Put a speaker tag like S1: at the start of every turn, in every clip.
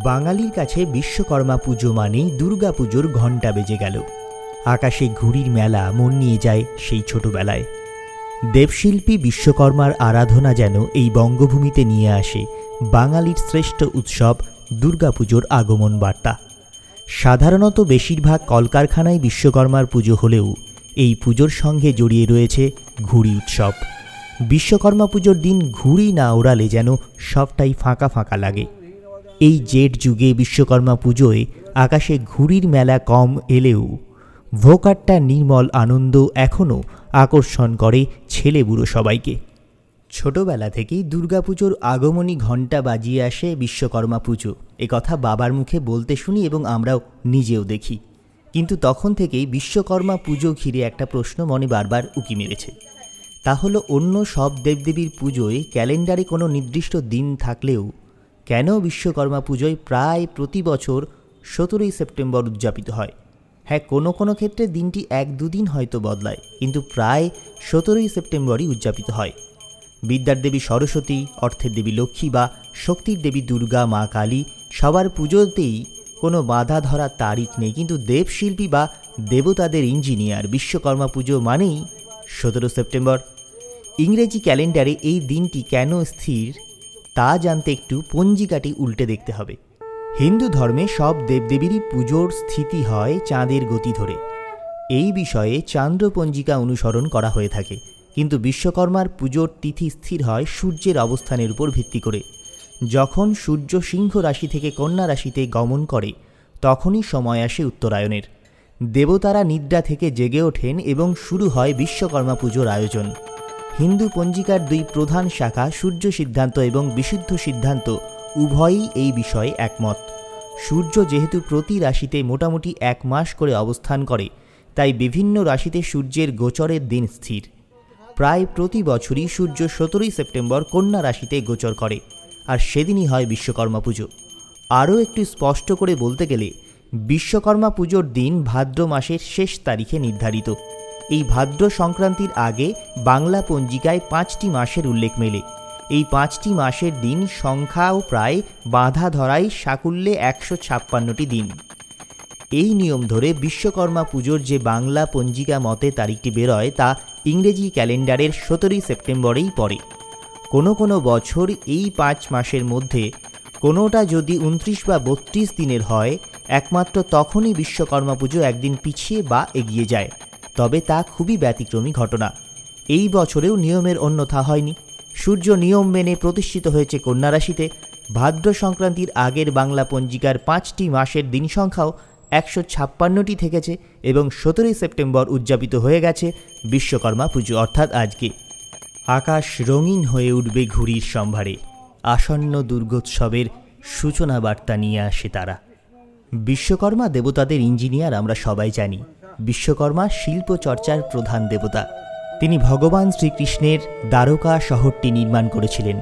S1: বাঙালির কাছে বিশ্বকর্মা পুজো মানেই দুর্গা পুজোর ঘণ্টা বেজে গেল। আকাশে ঘুড়ির মেলা, মন নিয়ে যায় সেই ছোটবেলায়। দেবশিল্পী বিশ্বকর্মার আরাধনা যেন এই বঙ্গভূমিতে নিয়ে আসে বাঙালির শ্রেষ্ঠ উৎসব দুর্গাপুজোর আগমন বার্তা। সাধারণত বেশিরভাগ কলকারখানায় বিশ্বকর্মার পুজো হলেও এই পুজোর সঙ্গে জড়িয়ে রয়েছে ঘুড়ি উৎসব। বিশ্বকর্মা পুজোর দিন ঘুড়ি না ওড়ালে যেন সবটাই ফাঁকা ফাঁকা লাগে। এই জেট যুগে বিশ্বকর্মা পুজোয় আকাশে ঘুড়ির মেলা কম এলেও ভোকাট্টা নির্মল আনন্দ এখনও আকর্ষণ করে ছেলে বুড়ো সবাইকে। ছোটবেলা থেকেই দুর্গাপুজোর আগমনী ঘণ্টা বাজিয়ে আসে বিশ্বকর্মা পুজো। কথা বাবার মুখে বলতে শুনি এবং আমরাও নিজেও দেখি। কিন্তু তখন থেকেই বিশ্বকর্মা পুজো ঘিরে একটা প্রশ্ন মনে বারবার উকি মেরেছে। তা হলো অন্য সব দেবদেবীর পুজোয় ক্যালেন্ডারে কোনো নির্দিষ্ট দিন থাকলেও কেন বিশ্বকর্মা পুজোয় প্রায় প্রতি বছর সতেরোই সেপ্টেম্বর উদযাপিত হয়? হ্যাঁ কোনো কোনো ক্ষেত্রে দিনটি এক দুদিন হয়তো বদলায়, কিন্তু প্রায় সতেরোই সেপ্টেম্বরই উদযাপিত হয়। বিদ্যার দেবী সরস্বতী, অর্থের দেবী লক্ষ্মী বা শক্তির দেবী দুর্গা, মা কালী সবার পুজোতেই কোনো বাধা ধরার তারিখ নেই, কিন্তু দেবশিল্পী বা দেবতাদের ইঞ্জিনিয়ার বিশ্বকর্মা পুজো মানেই সতেরো সেপ্টেম্বর। ইংরেজি ক্যালেন্ডারে এই দিনটি কেন স্থির? তা জানতে একটু পঞ্জিকাটি উল্টে দেখতে হবে। হিন্দু ধর্মে সব দেবদেবীরই পুজোর স্থিতি হয় চাঁদের গতি ধরে। এই বিষয়ে চান্দ্র পঞ্জিকা অনুসরণ করা হয়ে থাকে। কিন্তু বিশ্বকর্মার পুজোর তিথি স্থির হয় সূর্যের অবস্থানের উপর ভিত্তি করে। যখন সূর্য সিংহ রাশি থেকে কন্যা রাশিতে গমন করে, তখনই সময় আসে উত্তরায়ণের। দেবতারা নিদ্রা থেকে জেগে ওঠেন এবং শুরু হয় বিশ্বকর্মা পুজোর আয়োজন। হিন্দু পঞ্জিকার দুই প্রধান শাখা সূর্য সিদ্ধান্ত এবং বিশুদ্ধ সিদ্ধান্ত, উভয়ই এই বিষয়ে একমত। সূর্য যেহেতু প্রতি রাশিতে মোটামুটি এক মাস করে অবস্থান করে, তাই বিভিন্ন রাশিতে সূর্যের গোচরের দিন স্থির। প্রায় প্রতি বছরই সূর্য সতেরোই সেপ্টেম্বর কন্যা রাশিতে গোচর করে, আর সেদিনই হয় বিশ্বকর্মা পুজো। আরও একটু স্পষ্ট করে বলতে গেলে, বিশ্বকর্মা পুজোর দিন ভাদ্র মাসের শেষ তারিখে নির্ধারিত। এই ভাদ্র সংক্রান্তির আগে বাংলা পঞ্জিকায় পাঁচটি মাসের উল্লেখ মেলে। এই পাঁচটি মাসের দিন সংখ্যাও প্রায় বাঁধা ধরায় সাকুল্যে একশো ছাপ্পান্নটি দিন। এই নিয়ম ধরে বিশ্বকর্মা পুজোর যে বাংলা পঞ্জিকা মতে তারিখটি বেরোয় তা ইংরেজি ক্যালেন্ডারের সতেরোই সেপ্টেম্বরেই পড়ে। কোনো কোনো বছর এই পাঁচ মাসের মধ্যে কোনোটা যদি উনত্রিশ বা বত্রিশ দিনের হয়, একমাত্র তখনই বিশ্বকর্মা পুজো একদিন পিছিয়ে বা এগিয়ে যায়। তবে তা খুবই ব্যতিক্রমী ঘটনা। এই বছরেও নিয়মের অন্যথা হয়নি। সূর্য নিয়ম মেনে প্রতিষ্ঠিত হয়েছে কন্যা রাশিতে। ভাদ্র সংক্রান্তির আগের বাংলা পঞ্জিকার পাঁচটি মাসের দিন সংখ্যাও একশো ছাপ্পান্নটি থেকেছে এবং সতেরোই সেপ্টেম্বর উদযাপিত হয়ে গেছে বিশ্বকর্মা পুজো, অর্থাৎ আজকে। আকাশ রঙিন হয়ে উঠবে ঘুড়ির সম্ভারে। আসন্ন দুর্গোৎসবের সূচনা বার্তা নিয়ে আসে তারা। বিশ্বকর্মা দেবতাদের ইঞ্জিনিয়ার আমরা সবাই জানি। বিশ্বকর্মা শিল্প চর্চার প্রধান দেবতা। তিনি ভগবান শ্রীকৃষ্ণের দ্বারকা শহরটি নির্মাণ করেছিলেন।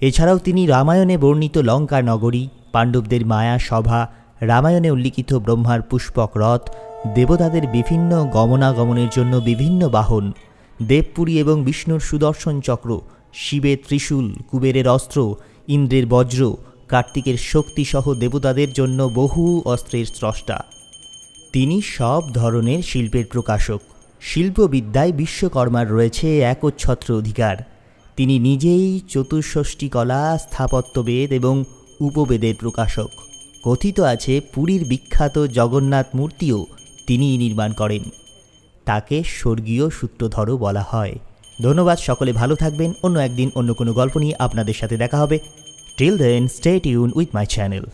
S1: এছাড়াও তিনি রামায়ণে বর্ণিত লঙ্কা নগরী পাণ্ডবদের মায়া সভা, রামায়ণে উল্লিখিত ব্রহ্মার পুষ্পক রথ, দেবতাদের বিভিন্ন গমনাগমনের জন্য বিভিন্ন বাহন, দেবপুরী এবং বিষ্ণুর সুদর্শন চক্র, শিবের ত্রিশূল, কুবেরের অস্ত্র, ইন্দ্রের বজ্র, কার্তিকের শক্তিসহ দেবতাদের জন্য বহু অস্ত্রের স্রষ্টা। তিনি সব ধরনের শিল্পের প্রকাশক। শিল্পবিদ্যায় বিশ্বকর্মার রয়েছে একচ্ছত্র অধিকার। তিনি নিজেই চতুষ্ষষ্ঠী কলা স্থাপত্যবেদ এবং উপবেদের প্রকাশক। কথিত আছে পুরীর বিখ্যাত জগন্নাথ মূর্তিও তিনিই নির্মাণ করেন। তাকে স্বর্গীয় সূত্রধরও বলা হয়। ধন্যবাদ সকলে, ভালো থাকবেন। অন্য একদিন অন্য কোনো গল্প নিয়ে আপনাদের সাথে দেখা হবে। Till then stay tuned with my channel